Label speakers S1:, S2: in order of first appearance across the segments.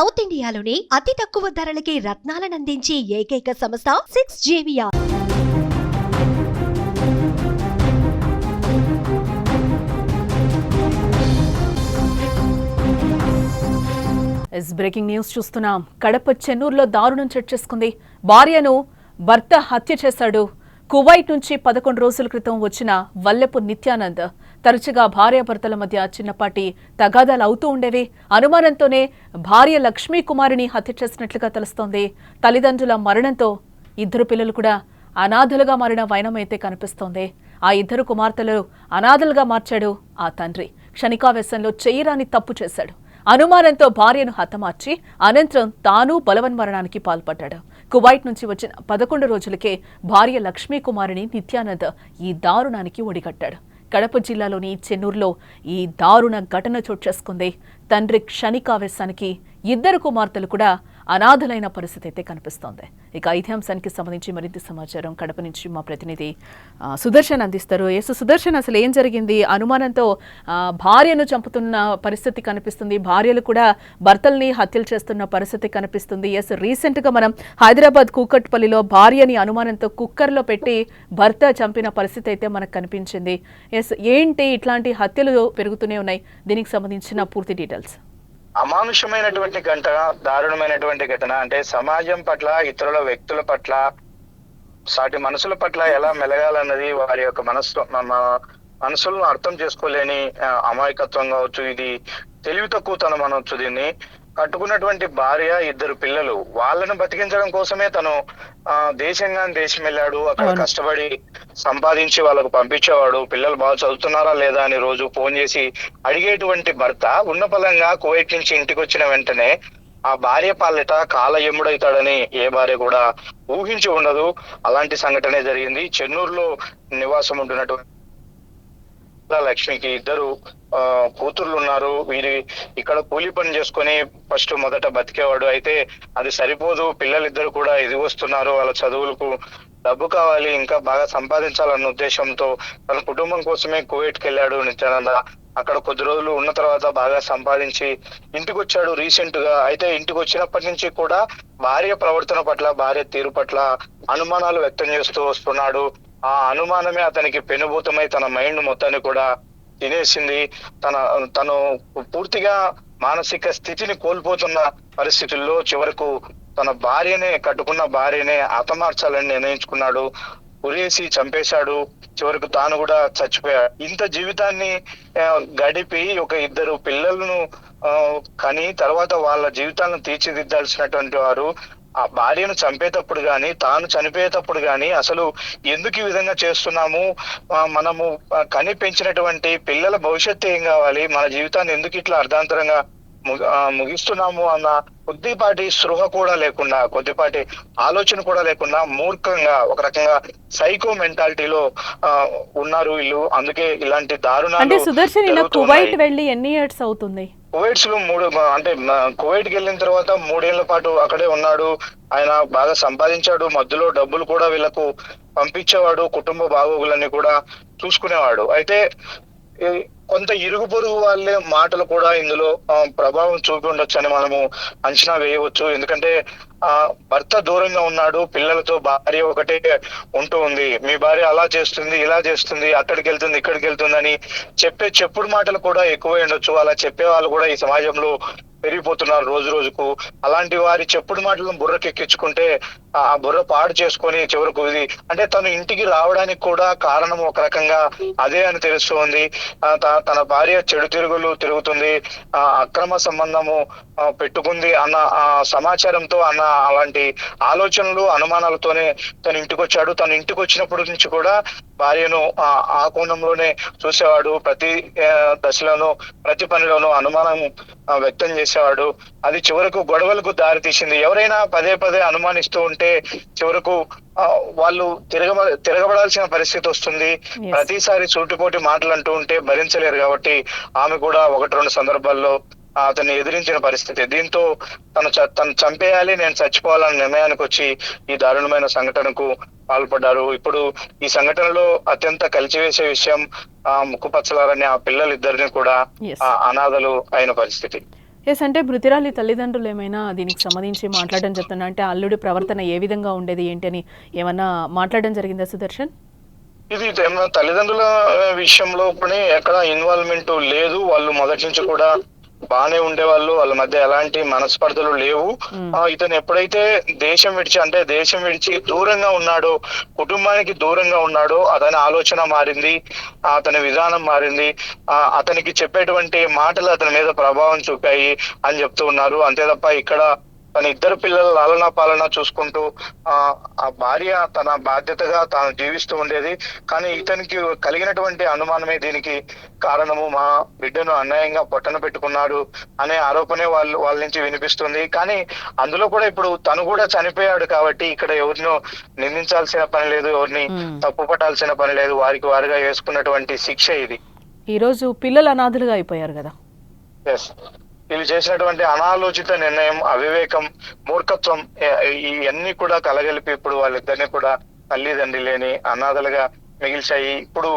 S1: South ఇండియాలోని అతి తక్కువ ధరలకి రత్నాలనందించే ఏకైక సంస్థ సిక్స్ జేవియా
S2: ఎస్ బ్రేకింగ్ న్యూస్ చూస్తున్నాం. కడప చెన్నూరులో దారుణం చర్చేసుకుంది భార్యను భర్త హత్య చేశాడు. కువైట్ నుంచి పదకొండు రోజుల క్రితం వచ్చిన వల్లెపు నిత్యానంద్. తరచుగా భార్యాభర్తల మధ్య చిన్నపాటి తగాదాలు అవుతూ ఉండేవి. అనుమానంతోనే భార్య లక్ష్మీ కుమారిని హత్య చేసినట్లుగా తెలుస్తోంది. తల్లిదండ్రుల మరణంతో ఇద్దరు పిల్లలు కూడా అనాథలుగా మారిన వైనం అయితే కనిపిస్తోంది. ఆ ఇద్దరు కుమార్తెలు అనాథలుగా మార్చాడు ఆ తండ్రి. క్షణికావేశంలో చేయరాని తప్పు చేశాడు. అనుమానంతో భార్యను హతమార్చి అనంతరం తాను బలవన్మరణానికి పాల్పడ్డాడు. కువైట్ నుంచి వచ్చిన పదకొండు రోజులకే భార్య లక్ష్మీకుమారిని నిత్యానంద్ ఈ దారుణానికి ఒడిగట్టాడు. కడప జిల్లాలోని చెన్నూరులో ఈ దారుణ ఘటన చోటు చేసుకుంది. తండ్రి క్షణికావేశానికి ఇద్దరు కుమార్తెలు కూడా అనాథలైన పరిస్థితి అయితే కనిపిస్తోంది. ఇక ఇదే అంశానికి సంబంధించి మరింత సమాచారం కడప నుంచి మా ప్రతినిధి సుదర్శన్ అందిస్తారు. ఎస్ సుదర్శన్ అసలు ఏం జరిగింది? అనుమానంతో భార్యను చంపుతున్న పరిస్థితి కనిపిస్తుంది. భార్యలు కూడా భర్తల్ని హత్యలు చేస్తున్న పరిస్థితి కనిపిస్తుంది. ఎస్ రీసెంట్గా మనం హైదరాబాద్ కూకట్పల్లిలో భార్యని అనుమానంతో కుక్కర్లో పెట్టి భర్త చంపిన పరిస్థితి అయితే మనకు కనిపించింది. ఎస్ ఏంటి ఇట్లాంటి హత్యలు పెరుగుతూనే ఉన్నాయి? దీనికి సంబంధించిన పూర్తి డీటెయిల్స్.
S3: అమానుషమైనటువంటి ఘటన దారుణమైనటువంటి ఘటన అంటే సమాజం పట్ల ఇతరుల వ్యక్తుల పట్ల సాటి మనసుల పట్ల ఎలా మెలగాలన్నది వారి యొక్క మనసు మనసులను అర్థం చేసుకోలేని అమాయకత్వం కావచ్చు. ఇది తెలివి తక్కువతనం అనొచ్చు దీన్ని. కట్టుకున్నటువంటి భార్య ఇద్దరు పిల్లలు వాళ్ళను బతికించడం కోసమే తను ఆ దేశంగా దేశం వెళ్ళాడు అక్కడ. కష్టపడి సంపాదించి వాళ్ళకు పంపించేవాడు పిల్లలు బాగా చదువుతున్నారా లేదా అని రోజు ఫోన్ చేసి అడిగేటువంటి భర్త ఉన్న పలంగా కువైట్ నుంచి ఇంటికి వచ్చిన వెంటనే ఆ భార్య పాలిట కాల ఎముడవుతాడని ఏ భార్య కూడా ఊహించి ఉండదు అలాంటి సంఘటనే జరిగింది చెన్నూరులో నివాసం ఉంటున్నటువంటి లక్ష్మికి ఇద్దరు ఆ, కూతుర్లు ఉన్నారు వీరి ఇక్కడ కూలి పని చేసుకొని ఫస్ట్ మొదట బతికేవాడు. అయితే అది సరిపోదు. పిల్లలిద్దరు కూడా ఎదిగి వస్తున్నారు. వాళ్ళ చదువులకు డబ్బు కావాలి. ఇంకా బాగా సంపాదించాలన్న ఉద్దేశంతో తన కుటుంబం కోసమే కువైట్కి వెళ్ళాడు నిత్యానంద. అక్కడ కొద్ది రోజులు ఉన్న తర్వాత బాగా సంపాదించి ఇంటికి వచ్చాడు రీసెంట్గా అయితే ఇంటికి వచ్చినప్పటి నుంచి కూడా భార్య ప్రవర్తన పట్ల భార్య తీరు పట్ల అనుమానాలు వ్యక్తం చేస్తూ వస్తున్నాడు. ఆ అనుమానమే అతనికి పెనుభూతమై తన మైండ్ మొత్తాన్ని కూడా తినేసింది. తన తను పూర్తిగా మానసిక స్థితిని కోల్పోతున్న పరిస్థితుల్లో చివరకు తన భార్యనే కట్టుకున్న భార్యనే హతమార్చాలని నిర్ణయించుకున్నాడు. ఉరేసి చంపేశాడు. చివరకు తాను కూడా చచ్చిపోయాడు. ఇంత జీవితాన్ని గడిపి ఒక ఇద్దరు పిల్లలను కని తర్వాత వాళ్ళ జీవితాలను తీర్చిదిద్దాల్సినటువంటి వారు ఆ భార్యను చంపేటప్పుడు గాని తాను చనిపోయేటప్పుడు గాని అసలు ఎందుకు ఈ విధంగా చేస్తున్నాము? మనము కని పెంచినటువంటి పిల్లల భవిష్యత్తు ఏం కావాలి? మన జీవితాన్ని ఎందుకు ఇట్లా అర్ధాంతరంగా ముగిస్తున్నాము అన్న కొద్దిపాటి స్పృహ కూడా లేకుండా కొద్దిపాటి ఆలోచన కూడా లేకుండా మూర్ఖంగా ఒక రకంగా సైకో మెంటాలిటీలో ఉన్నారు వీళ్ళు. అందుకే ఇలాంటి
S2: అంటే
S3: దారుణాలు
S2: సుదర్శన్ ఇలా. కువైట్ వెళ్ళి ఎన్ని ఇయర్స్ అవుతుంది?
S3: కువైట్స్లో మూడు అంటే కువైట్కి వెళ్ళిన తర్వాత మూడేళ్ళ పాటు అక్కడే ఉన్నాడు. ఆయన బాగా సంపాదించాడు. మధ్యలో డబ్బులు కూడా వీళ్ళకు పంపించేవాడు. కుటుంబ బాగోగులన్నీ కూడా చూసుకునేవాడు. అయితే కొంత ఇరుగు పొరుగు వాళ్ళే మాటలు కూడా ఇందులో ప్రభావం చూపి ఉండొచ్చు అని మనము అంచనా వేయవచ్చు. ఎందుకంటే ఆ భర్త దూరంగా ఉన్నాడు పిల్లలతో భార్య ఒకటే ఉంటూ ఉంది. మీ భార్య అలా చేస్తుంది ఇలా చేస్తుంది అక్కడికి వెళ్తుంది ఇక్కడికి వెళ్తుంది అని చెప్పే చెప్పుడు మాటలు కూడా ఎక్కువ ఉండొచ్చు. అలా చెప్పే వాళ్ళు కూడా ఈ సమాజంలో పెరిగిపోతున్నారు రోజు రోజుకు. అలాంటి వారి చెప్పుడు మాటలను బుర్రకెక్కించుకుంటే ఆ బుర్ర పాడు చేసుకొని చివరకు ఇది అంటే తను ఇంటికి రావడానికి కూడా కారణం ఒక రకంగా అదే అని తెలుస్తుంది. తన భార్య చెడు తిరుగులు తిరుగుతుంది. ఆ అక్రమ సంబంధము పెట్టుకుంది అన్న ఆ సమాచారంతో అన్న అలాంటి ఆలోచనలు అనుమానాలతోనే తను ఇంటికి వచ్చాడు తను ఇంటికి వచ్చినప్పటి నుంచి కూడా భార్యను ఆ ఆ కోణంలోనే చూసేవాడు. ప్రతి దశలోనూ ప్రతి పనిలోనూ అనుమానం వ్యక్తం చేసేవాడు. అది చివరకు గొడవలకు దారి తీసింది ఎవరైనా పదే పదే అనుమానిస్తూ ఉంటే చివరకు వాళ్ళు తిరగ తిరగబడాల్సిన పరిస్థితి వస్తుంది. ప్రతిసారి సూటిపోటి మాటలు అంటూ ఉంటే భరించలేరు కాబట్టి ఆమె కూడా ఒకటి రెండు సందర్భాల్లో అతన్ని ఎదిరించిన పరిస్థితి. దీంతో తను తను చంపేయాలి నేను చచ్చిపోవాలన్న నిర్ణయానికి వచ్చి ఈ దారుణమైన సంఘటనకు పాల్పడ్డారు. ఇప్పుడు ఈ సంఘటనలో అత్యంత కలిచివేసే విషయం ఆ ముక్కుపచ్చలారని ఆ పిల్లలిద్దరిని కూడా అనాథలు అయిన పరిస్థితి.
S2: ఎస్ అంటే మృతిరాలి తల్లిదండ్రులు ఏమైనా దీనికి సంబంధించి మాట్లాడడం చెప్తున్నా అంటే అల్లుడి ప్రవర్తన ఏ విధంగా ఉండేది ఏంటి అని ఏమన్నా మాట్లాడడం జరిగిందా సుదర్శన్?
S3: ఇది తల్లిదండ్రుల విషయంలో కూడా ఎక్కడ ఇన్వాల్వ్మెంట్ లేదు. వాళ్ళు మొదటి నుంచి కూడా బాగానే ఉండేవాళ్ళు. వాళ్ళ మధ్య ఎలాంటి మనస్పర్ధలు లేవు. ఇతను ఎప్పుడైతే దేశం విడిచి అంటే దేశం విడిచి దూరంగా ఉన్నాడో కుటుంబానికి దూరంగా ఉన్నాడో అతని ఆలోచన మారింది అతని విధానం మారింది ఆ, అతనికి చెప్పేటువంటి మాటలు అతని మీద ప్రభావం చూపాయి అని చెప్తూ ఉన్నారు. అంతే తప్ప ఇక్కడ తన ఇద్దరు పిల్లల లాలన పాలన చూసుకుంటూ ఆ ఆ భార్య తన బాధ్యతగా తాను జీవిస్తూ ఉండేది. కానీ ఇతనికి కలిగినటువంటి అనుమానమే దీనికి కారణము. మా బిడ్డను అన్యాయంగా పొట్టన పెట్టుకున్నాడు అనే ఆరోపణే వాళ్ళు వాళ్ళ నుంచి వినిపిస్తుంది. కానీ అందులో కూడా ఇప్పుడు తను కూడా చనిపోయాడు కాబట్టి ఇక్కడ ఎవరినో నిందించాల్సిన పని లేదు ఎవరిని. తప్పు పట్టాల్సిన పని లేదు. వారికి వారుగా వేసుకున్నటువంటి శిక్ష ఇది.
S2: ఈరోజు పిల్లలు అనాథులుగా అయిపోయారు కదా?
S3: ఎస్ వీళ్ళు చేసినటువంటి అనాలోచిత నిర్ణయం అవివేకం మూర్ఖత్వం ఇవన్నీ కూడా కలగలిపి ఇప్పుడు వాళ్ళిద్దరిని కూడా తల్లిదండ్రి లేని అనాథలుగా మిగిల్చాయి. ఇప్పుడు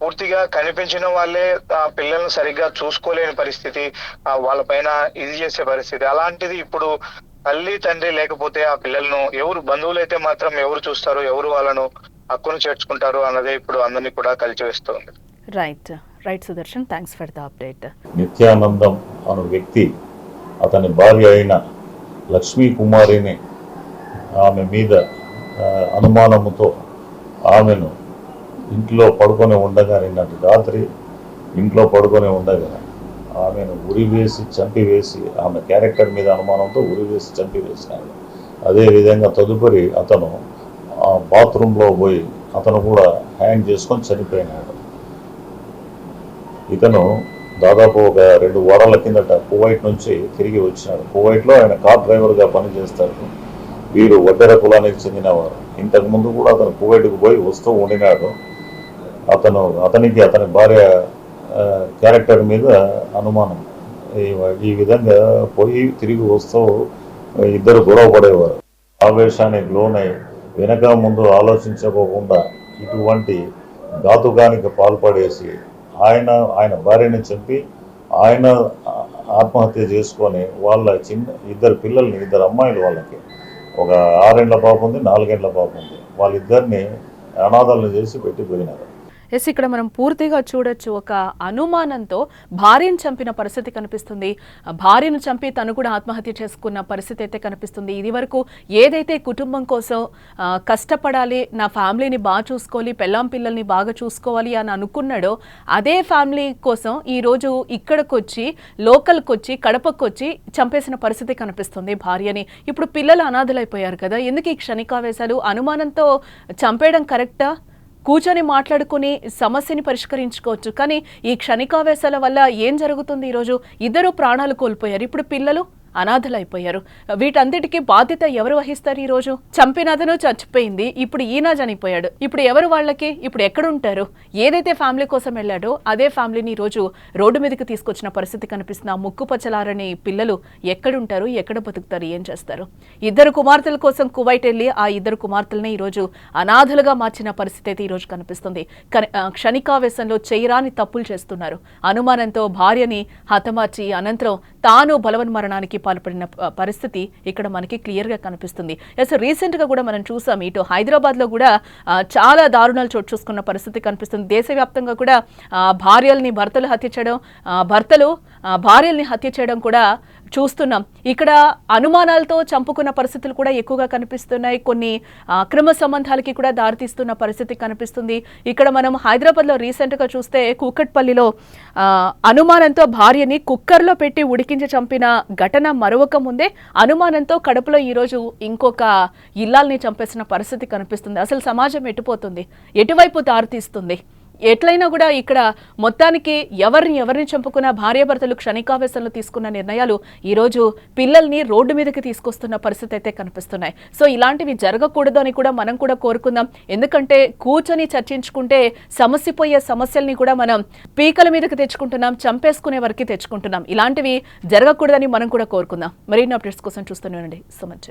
S3: పూర్తిగా కనిపించిన వాళ్ళే ఆ పిల్లల్ని సరిగ్గా చూసుకోలేని పరిస్థితి ఆ వాళ్ళపైన ఇది చేసే పరిస్థితి. అలాంటిది ఇప్పుడు తల్లి తండ్రి లేకపోతే ఆ పిల్లలను ఎవరు బంధువులు అయితే మాత్రం ఎవరు చూస్తారు ఎవరు వాళ్ళను హక్కును చేర్చుకుంటారు అన్నదే ఇప్పుడు అందరినీ కూడా కలిచివేస్తుంది
S2: right right Sudarshan thanks for the update
S4: Nityanandam అను వ్యక్తి అతని భార్య అయిన లక్ష్మీ కుమారిని ఆమె మీద అనుమానముతో ఆమెను ఇంట్లో పడుకొని ఉండగా నిన్నటి రాత్రి ఇంట్లో పడుకొని ఉండగా ఆమెను ఉరివేసి చంపివేసి ఆమె క్యారెక్టర్ మీద అనుమానంతో ఉరివేసి చంపివేసినాడు అదేవిధంగా తదుపరి అతను ఆ బాత్రూంలో పోయి అతను కూడా హ్యాంగ్ చేసుకొని చనిపోయినాడు. ఇతను దాదాపు ఒక రెండు వారాల కిందట కువైట్ నుంచి తిరిగి వచ్చినాడు. కువైట్లో ఆయన కార్ డ్రైవర్గా పనిచేస్తాడు. వీరు వడ్డెర కులానికి చెందినవారు ఇంతకు ముందు కూడా అతను కువైట్కు పోయి వస్తూ ఉండినాడు. అతను అతనికి అతని భార్య క్యారెక్టర్ మీద అనుమానం. ఈ- విధంగా పోయి తిరిగి వస్తూ ఇద్దరు గొడవ పడేవారు. ఆవేశానికి లోనై వెనక ముందు ఆలోచించకోకుండా ఇటువంటి ఘాతుకానికి పాల్పడేసి ఆయన ఆయన భార్యని చంపి ఆయన ఆత్మహత్య చేసుకొని వాళ్ళ చిన్న ఇద్దరు పిల్లల్ని ఇద్దరు అమ్మాయిలు వాళ్ళకి ఒక ఆరేండ్ల పాప ఉంది నాలుగేండ్ల పాప ఉంది. వాళ్ళిద్దరిని అనాథాలను చేసి పెట్టిపోయినారు
S2: ఎస్ ఇక్కడ మనం పూర్తిగా చూడొచ్చు ఒక అనుమానంతో భార్యను చంపిన పరిస్థితి కనిపిస్తుంది. భార్యను చంపి తను కూడా ఆత్మహత్య చేసుకున్న పరిస్థితి అయితే కనిపిస్తుంది. ఇది వరకు ఏదైతే కుటుంబం కోసం కష్టపడాలి నా ఫ్యామిలీని బాగా చూసుకోవాలి పెళ్ళాం పిల్లల్ని బాగా చూసుకోవాలి అని అనుకున్నాడో అదే ఫ్యామిలీ కోసం ఈరోజు ఇక్కడికొచ్చి లోకల్కొచ్చి కడపకొచ్చి లోకల్కి వచ్చి కడపకు వచ్చి చంపేసిన పరిస్థితి కనిపిస్తుంది భార్యని. ఇప్పుడు పిల్లలు అనాథలైపోయారు కదా ఎందుకు ఈ క్షణికావేశాలు? అనుమానంతో చంపేయడం కరెక్టా? కూర్చొని మాట్లాడుకుని సమస్యని పరిష్కరించుకోవచ్చు. కానీ ఈ క్షణికావేశాల వల్ల ఏం జరుగుతుంది ఈరోజు? ఇద్దరు ప్రాణాలు కోల్పోయారు. ఇప్పుడు పిల్లలు అనాథలైపోయారు. వీటన్నిటికీ బాధ్యత ఎవరు వహిస్తారు ఈ రోజు చంపిన అతను చచ్చిపోయింది. ఇప్పుడు ఈయన చనిపోయాడు. ఇప్పుడు ఎవరు వాళ్ళకి? ఇప్పుడు ఎక్కడుంటారు? ఏదైతే ఫ్యామిలీ కోసం వెళ్ళాడో అదే ఫ్యామిలీని ఈరోజు రోజు రోడ్డు మీదకి తీసుకొచ్చిన పరిస్థితి కనిపిస్తున్న ముక్కుపచ్చలారని ముక్కు పచ్చలారని పిల్లలు ఎక్కడుంటారు? ఎక్కడ బతుకుతారు? ఏం చేస్తారు? ఇద్దరు కుమార్తెల కోసం కువైట్ వెళ్ళి ఆ ఇద్దరు కుమార్తెల్ని ఈ రోజు అనాథలుగా మార్చిన పరిస్థితి అయితే ఈ రోజు కనిపిస్తుంది క్షణికావేశంలో చేయరాని తప్పులు చేస్తున్నారు. అనుమానంతో భార్యని హతమార్చి అనంతరం తాను బలవన్మరణానికి పాల్పడిన పరిస్థితి ఇక్కడ మనకి క్లియర్గా కనిపిస్తుంది. ఎస్ రీసెంట్గా కూడా మనం చూసాం ఇటు హైదరాబాద్లో కూడా చాలా దారుణాలు చోటు చూసుకున్న పరిస్థితి కనిపిస్తుంది. దేశవ్యాప్తంగా కూడా భార్యల్ని భర్తలు హత్య చేయడం భర్తలు భార్యల్ని హత్య చేయడం కూడా చూస్తున్నాం. ఇక్కడ అనుమానాలతో చంపుకున్న పరిస్థితులు కూడా ఎక్కువగా కనిపిస్తున్నాయి. కొన్ని అక్రమ సంబంధాలకి కూడా దారితీస్తున్న పరిస్థితి కనిపిస్తుంది. ఇక్కడ మనం హైదరాబాద్లో రీసెంట్గా చూస్తే కూకట్పల్లిలో అనుమానంతో భార్యని కుక్కర్లో పెట్టి ఉడికించి చంపిన ఘటన మరొక ముందే అనుమానంతో కడుపులో ఈరోజు ఇంకొక ఇల్లాల్ని చంపేసిన పరిస్థితి కనిపిస్తుంది. అసలు సమాజం ఎటుపోతుంది? ఎటువైపు దారితీస్తుంది? ఎట్లయినా కూడా ఇక్కడ మొత్తానికి ఎవరిని ఎవరిని చంపుకున్న భార్యాభర్తలు క్షణికావేశంలో తీసుకున్న నిర్ణయాలు ఈరోజు పిల్లల్ని రోడ్డు మీదకి తీసుకొస్తున్న పరిస్థితి అయితే కనిపిస్తున్నాయి. సో ఇలాంటివి జరగకూడదు అని కూడా మనం కూడా కోరుకుందాం. ఎందుకంటే కూర్చొని చర్చించుకుంటే సమస్యపోయే సమస్యల్ని కూడా మనం పీకల మీదకి తెచ్చుకుంటున్నాం చంపేసుకునే వరకు తెచ్చుకుంటున్నాం. ఇలాంటివి జరగకూడదని మనం కూడా కోరుకుందాం. మరిన్ని అప్డేట్స్ కోసం చూస్తూనే ఉండండి. So much